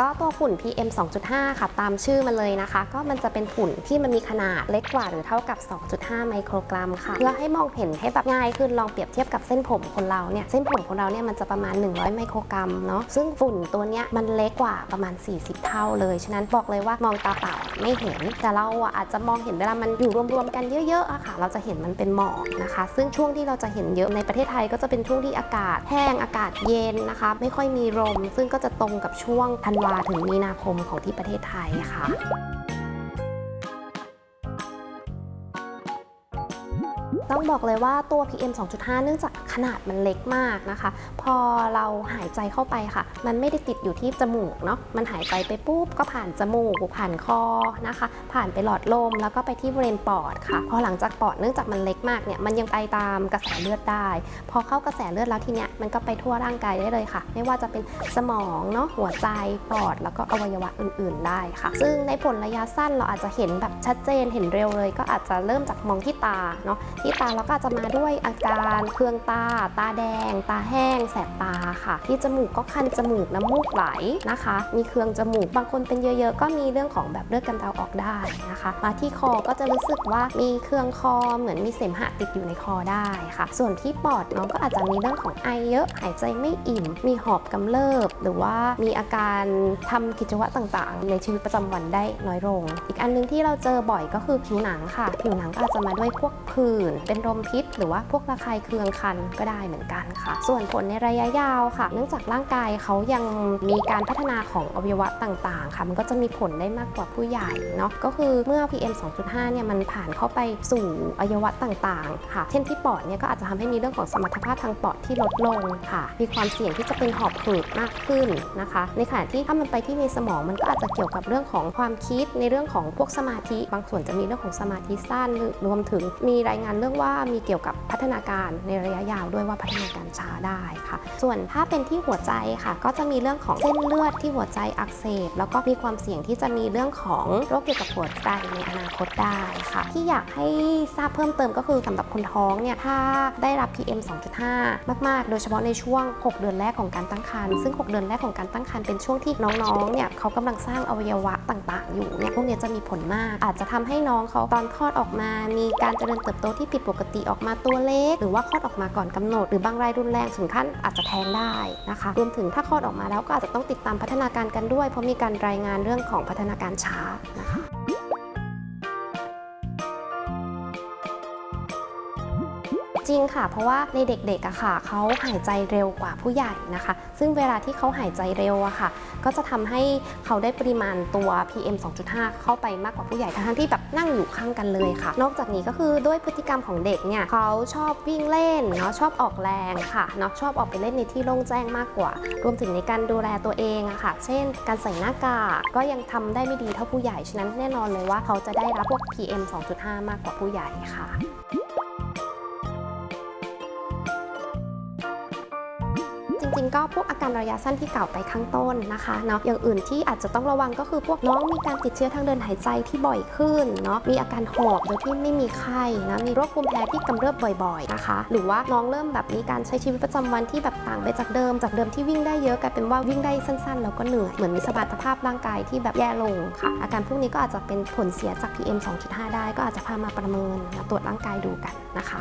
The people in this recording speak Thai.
ก็ตัวฝุ่น PM 2.5 ค่ะ ตามชื่อมันเลยนะคะ ก็มันจะเป็นฝุ่นที่มันมีขนาดเล็กกว่าหรือเท่ากับ 2.5 ไมโครกรัมค่ะ เพื่อให้มองเห็นให้แบบง่ายขึ้นลองเปรียบเทียบกับเส้นผมคนเราเนี่ย เส้นผมของเราเนี่ยมันจะประมาณ 100 ไมโครกรัมเนาะ ซึ่งฝุ่นตัวเนี้ยมันเล็กกว่าประมาณ 40 เท่าเลย ฉะนั้นบอกเลยว่ามองตาเปล่าไม่เห็น แต่เราอะอาจจะมองเห็นเวลามันอยู่รวมๆกันเยอะๆอะค่ะ เราจะเห็นมันเป็นหมอกนะคะ ซึ่งช่วงที่เราจะเห็นเยอะในประเทศไทยก็จะเป็นช่วงที่อากาศแห้งอากาศเย็นนะคะ ไม่ค่อยมีลมซึ่งก็จะตรงกับช่วงธันวาถึงมีนาคมของที่ประเทศไทยค่ะ ต้องบอกเลยว่าตัว PM 2.5 เนื่องจากขนาดมันเล็กมากนะคะ พอเราหายใจเข้าไปค่ะ มันไม่ได้ติดอยู่ที่จมูกเนาะมันหายใจไปปุ๊บก็ผ่านจมูกผ่านคอนะคะ ผ่านไปหลอดลมแล้วก็ไปที่บริเวณปอดค่ะพอหลังจากปอดเนื่องจากมันเล็กมากเนี่ยมันยังไปตามกระแสเลือดได้ พอเข้ากระแสเลือดแล้วทีเนี้ยมันก็ไปทั่วร่างกายได้เลยค่ะ ไม่ว่าจะเป็นสมองเนาะหัวใจปอดแล้วก็อวัยวะอื่น ๆ ได้ค่ะ ซึ่งในผลระยะสั้นเราอาจจะเห็นแบบชัดเจนเห็นเร็วเลย ก็อาจจะเริ่มจากมองที่ตาเนาะที่ตาแล้วก็อาจจะมาด้วยอาการเคืองตา ตาแดง ตาแห้ง แสบตาค่ะ ที่จมูกก็คันจมูกน้ำมูกไหลนะคะ มีเคืองจมูก บางคนเป็นเยอะๆ ก็มีเรื่องของแบบเลือดกำเดาออกได้นะคะ มาที่คอก็จะรู้สึกว่ามีเคืองคอเหมือนมีเสมหะติดอยู่ในคอได้ค่ะ ส่วนที่ปอดเนาะก็อาจจะมีเรื่องของไอเยอะ หายใจไม่อิ่ม มีหอบกำเริบ หรือว่ามีอาการทำกิจวัตรต่างๆ ในชีวิตประจำวันได้น้อยลง อีกอันหนึงที่เราเจอบ่อยก็คือผิวหนังค่ะ ผิวหนังก็อาจจะมาด้วยพวกผื่นเป็นลมพิษ หรือว่าพวกระคายเคืองคันก็ได้เหมือนกันค่ะ ส่วนผลในระยะยาวค่ะ เนื่องจากร่างกายเขายังมีการพัฒนาของอวัยวะต่างๆ ค่ะ มันก็จะมีผลได้มากกว่าผู้ใหญ่เนาะก็คือเมื่อ PM 2.5 เนี่ยมันผ่านเข้าไปสู่อวัยวะต่างๆ ค่ะ เช่นที่ปอดเนี่ยก็อาจจะทำให้มีเรื่องของสมรรถภาพทางปอดที่ลดลงค่ะ มีความเสี่ยงที่จะเป็นหอบหืดมากขึ้นนะคะ ในขณะที่ถ้ามันไปที่ในสมองมันก็อาจจะเกี่ยวกับเรื่องของความคิดในเรื่องของพวกสมาธิ บางส่วนจะมีเรื่องของสมาธิสั้นหรือรวมถึงมีรายงานเรื่องว่ามีเกี่ยวกับพัฒนาการในระยะยาวด้วยว่าพัฒนาการช้าได้ค่ะ ส่วนถ้าเป็นที่หัวใจค่ะ ก็จะมีเรื่องของเส้นเลือดที่หัวใจอักเสบ แล้วก็มีความเสี่ยงที่จะมีเรื่องของโรคเกี่ยวกับหัวใจในอนาคตได้ค่ะ ที่อยากให้ทราบเพิ่มเติมก็คือสำหรับคนท้องเนี่ยถ้าได้รับ PM 2.5 มาก ๆ โดยเฉพาะในช่วง 6 เดือนแรกของการตั้งครรภ์ซึ่ง 6 เดือนแรกของการตั้งครรภ์เป็นช่วงที่น้องๆเนี่ยเขากำลังสร้างอวัยวะต่าง ๆ อยู่เนี่ยพวกนี้จะมีผลมาก อาจจะทำให้น้องเขาตอนคลอดออกมา มีการเจริญเติบโตที่ผิดปกติออกมาตัวเล็ก หรือว่าคลอดออกมาก่อนกำหนด หรือบางรายรุนแรงถึงขั้นอาจจะแท้งได้นะคะ รวมถึงถ้าคลอดออกมาแล้วก็อาจจะต้องติดตามพัฒนาการกันด้วย เพราะมีการรายงานเรื่องของพัฒนาการช้านะคะ จริงค่ะ เพราะว่าในเด็กๆอะค่ะเขาหายใจเร็วกว่าผู้ใหญ่นะคะ ซึ่งเวลาที่เขาหายใจเร็วอะค่ะ ก็จะทำให้เขาได้ปริมาณตัว PM 2.5 เข้าไปมากกว่าผู้ใหญ่ทั้งที่แบบนั่งอยู่ข้างกันเลยค่ะ นอกจากนี้ก็คือด้วยพฤติกรรมของเด็กเนี่ยเขาชอบวิ่งเล่นเนาะชอบออกแรงค่ะเนาะชอบออกไปเล่นในที่โล่งแจ้งมากกว่า รวมถึงในการดูแลตัวเองอะค่ะ เช่น การใส่หน้ากากก็ยังทำได้ไม่ดีเท่าผู้ใหญ่ ฉะนั้นแน่นอนเลยว่าเขาจะได้รับพวก PM 2.5 มากกว่าผู้ใหญ่ค่ะ จริง ๆ ก็พวกอาการระยะสั้นที่กล่าวไปข้างต้นนะคะเนาะอย่างอื่นที่อาจจะต้องระวังก็คือพวกน้องมีการติดเชื้อทางเดินหายใจที่บ่อยขึ้นเนาะมีอาการหอบโดยที่ไม่มีไข้นะมีโรคภูมิแพ้ที่กำเริบบ่อยๆนะคะ หรือว่าน้องเริ่มแบบมีการใช้ชีวิตประจำวันที่แบบต่างไปจากเดิม จากเดิมที่วิ่งได้เยอะกลายเป็นว่าวิ่งได้สั้นๆ แล้วก็เหนื่อยเหมือนมีสมรรถภาพร่างกายที่แบบแย่ลงค่ะ อาการพวกนี้ก็อาจจะเป็นผลเสียจาก PM 2.5 ได้ ก็อาจจะพามาประเมินมาตรวจร่างกายดูกันนะคะ